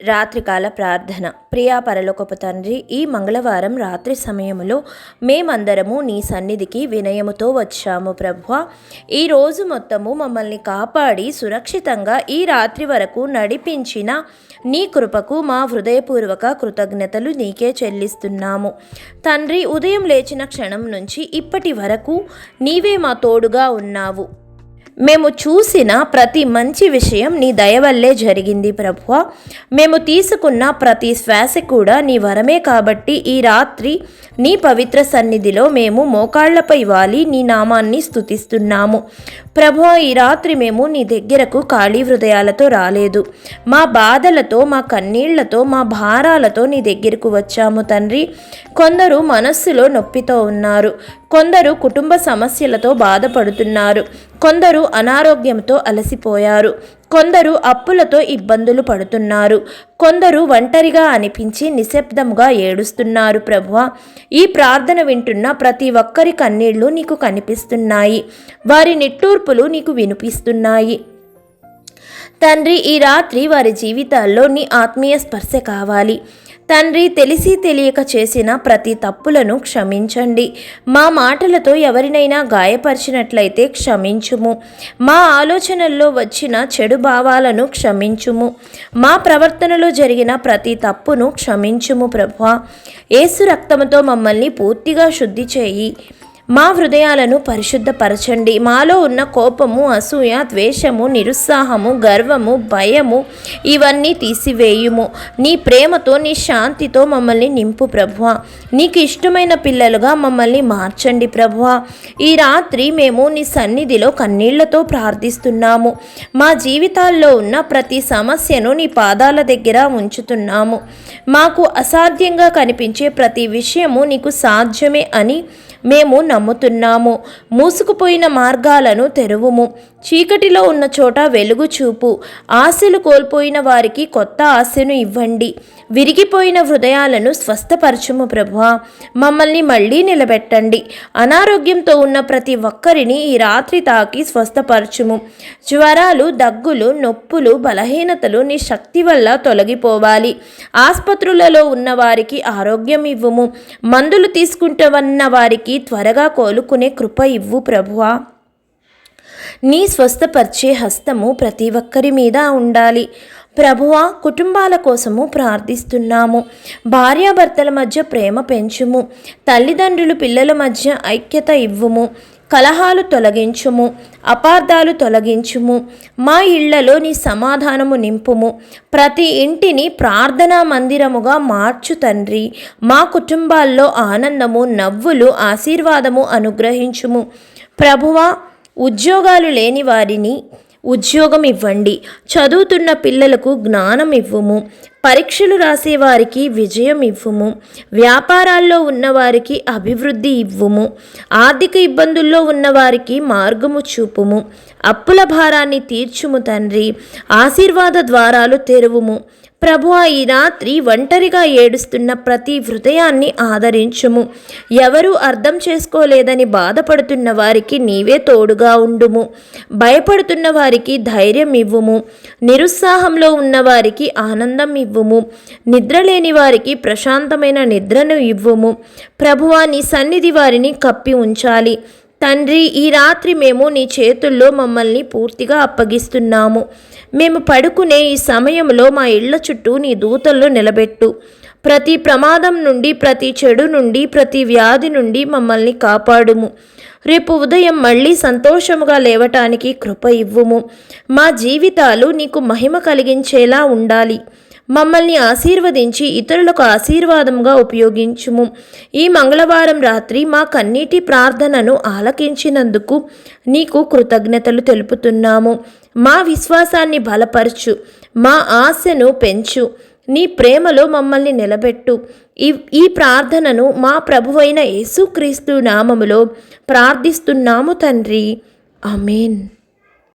రాత్రికాల ప్రార్థన. ప్రియా పరలోకపు తండ్రి ఈ మంగళవారం రాత్రి సమయంలో మేమందరము నీ సన్నిధికి వినయముతో వచ్చాము ప్రభు ఈ రోజు మొత్తము మమ్మల్ని కాపాడి సురక్షితంగా ఈ రాత్రి వరకు నడిపించిన నీ కృపకు మా హృదయపూర్వక కృతజ్ఞతలు నీకే చెల్లిస్తున్నాము. తండ్రి ఉదయం లేచిన క్షణం నుంచి ఇప్పటి వరకు నీవే మా తోడుగా ఉన్నావు. మేము చూసిన ప్రతి మంచి విషయం నీ దయవల్లే జరిగింది ప్రభువ. మేము తీసుకున్న ప్రతి శ్వాస కూడా నీ వరమే కాబట్టి ఈ రాత్రి నీ పవిత్ర సన్నిధిలో మేము మోకాళ్ళపై వాలి నీ నామాన్ని స్థుతిస్తున్నాము ప్రభు ఈ రాత్రి మేము నీ దగ్గరకు ఖాళీ హృదయాలతో రాలేదు. మా బాధలతో మా కన్నీళ్ళతో మా భారాలతో నీ దగ్గరకు వచ్చాము తండ్రి. కొందరు మనస్సులో నొప్పితో ఉన్నారు. కొందరు కుటుంబ సమస్యలతో బాధపడుతున్నారు. కొందరు అనారోగ్యంతో అలసిపోయారు. కొందరు అప్పులతో ఇబ్బందులు పడుతున్నారు. కొందరు ఒంటరిగా అనిపించి నిశ్శబ్దంగా ఏడుస్తున్నారు ప్రభువ. ఈ ప్రార్థన వింటున్న ప్రతి ఒక్కరి కన్నీళ్ళు నీకు కనిపిస్తున్నాయి. వారి నిట్టూర్పులు నీకు వినిపిస్తున్నాయి. తండ్రి ఈ రాత్రి వారి జీవితాల్లో నీ ఆత్మీయ స్పర్శ కావాలి. తండ్రి తెలిసి తెలియక చేసిన ప్రతి తప్పులను క్షమించండి. మా మాటలతో ఎవరినైనా గాయపరిచినట్లయితే క్షమించుము. మా ఆలోచనల్లో వచ్చిన చెడు భావాలను క్షమించుము. మా ప్రవర్తనలో జరిగిన ప్రతి తప్పును క్షమించుము ప్రభా ఏసు రక్తముతో మమ్మల్ని పూర్తిగా శుద్ధి చేయి. మా హృదయాలను పరిశుద్ధపరచండి. మాలో ఉన్న కోపము అసూయ ద్వేషము నిరుత్సాహము గర్వము భయము ఇవన్నీ తీసివేయుము. నీ ప్రేమతో నీ శాంతితో మమ్మల్ని నింపు ప్రభువ. నీకు ఇష్టమైన పిల్లలుగా మమ్మల్ని మార్చండి ప్రభువ. ఈ రాత్రి మేము నీ సన్నిధిలో కన్నీళ్ళతో ప్రార్థిస్తున్నాము. మా జీవితాల్లో ఉన్న ప్రతి సమస్యను నీ పాదాల దగ్గర ఉంచుతున్నాము. మాకు అసాధ్యంగా కనిపించే ప్రతి విషయము నీకు సాధ్యమే అని మేము నమ్ముతున్నాము. మూసుకుపోయిన మార్గాలను తెరువుము. చీకటిలో ఉన్న చోట వెలుగు చూపు. ఆశలు కోల్పోయిన వారికి కొత్త ఆశను ఇవ్వండి. విరిగిపోయిన హృదయాలను స్వస్థపరచుము ప్రభువా. మమ్మల్ని మళ్ళీ నిలబెట్టండి. అనారోగ్యంతో ఉన్న ప్రతి ఒక్కరిని ఈ రాత్రి తాకి స్వస్థపరచుము. జ్వరాలు దగ్గులు నొప్పులు బలహీనతలు నీ శక్తి వల్ల తొలగిపోవాలి. ఆసుపత్రులలో ఉన్న వారికి ఆరోగ్యం ఇవ్వుము. మందులు తీసుకుంటవన్న వారికి త్వరగా కోలుకునే కృప ఇవ్వు ప్రభువా. నీ స్వస్థపరిచే హస్తము ప్రతి ఒక్కరి మీద ఉండాలి. ప్రభువ కుటుంబాల కోసము ప్రార్థిస్తున్నాము. భార్యాభర్తల మధ్య ప్రేమ పెంచుము. తల్లిదండ్రులు పిల్లల మధ్య ఐక్యత ఇవ్వుము. కలహాలు తొలగించుము. అపార్థాలు తొలగించుము. మా ఇళ్ళలో నీ సమాధానము నింపుము. ప్రతి ఇంటిని ప్రార్థనా మందిరముగా మార్చు తండ్రి. మా కుటుంబాల్లో ఆనందము నవ్వులు ఆశీర్వాదము అనుగ్రహించుము. ప్రభువా ఉద్యోగాలు లేని వారిని ఉద్యోగం ఇవ్వండి. చదువుతున్న పిల్లలకు జ్ఞానం ఇవ్వము. పరీక్షలు రాసేవారికి విజయం ఇవ్వము. వ్యాపారాల్లో ఉన్నవారికి అభివృద్ధి ఇవ్వము. ఆర్థిక ఇబ్బందుల్లో ఉన్నవారికి మార్గము చూపుము. అప్పుల భారాన్ని తీర్చుము తండ్రి. ఆశీర్వాద ద్వారాలు తెరువుము. ప్రభు ఈ రాత్రి ఒంటరిగా ఏడుస్తున్న ప్రతి హృదయాన్ని ఆదరించుము. ఎవరు అర్థం చేసుకోలేదని బాధపడుతున్న వారికి నీవే తోడుగా ఉండుము. భయపడుతున్న వారికి ధైర్యం ఇవ్వుము. నిరుత్సాహంలో ఉన్న వారికి ఆనందం ఇవ్వుము. నిద్రలేని వారికి ప్రశాంతమైన నిద్రను ఇవ్వుము. ప్రభువా నీ సన్నిధి వారిని కప్పి ఉంచాలి. తండ్రి ఈ రాత్రి మేము నీ చేతుల్లో మమ్మల్ని పూర్తిగా అప్పగిస్తున్నాము. మేము పడుకునే ఈ సమయంలో మా ఇళ్ళ చుట్టూ నీ దూతల్లో నిలబెట్టు. ప్రతి ప్రమాదం నుండి ప్రతి చెడు నుండి ప్రతి వ్యాధి నుండి మమ్మల్ని కాపాడుము. రేపు ఉదయం మళ్ళీ సంతోషముగా లేవటానికి కృప ఇవ్వుము. మా జీవితాలు నీకు మహిమ కలిగించేలా ఉండాలి. మమ్మల్ని ఆశీర్వదించి ఇతరులకు ఆశీర్వాదంగా ఉపయోగించుము. ఈ మంగళవారం రాత్రి మా కన్నీటి ప్రార్థనను ఆలకించినందుకు నీకు కృతజ్ఞతలు తెలుపుతున్నాము. మా విశ్వాసాన్ని బలపరచు. మా ఆశను పెంచు. నీ ప్రేమలో మమ్మల్ని నిలబెట్టు. ఈ ఈ ప్రార్థనను మా ప్రభువైన యేసుక్రీస్తు నామములో ప్రార్థిస్తున్నాము తండ్రి. అమీన్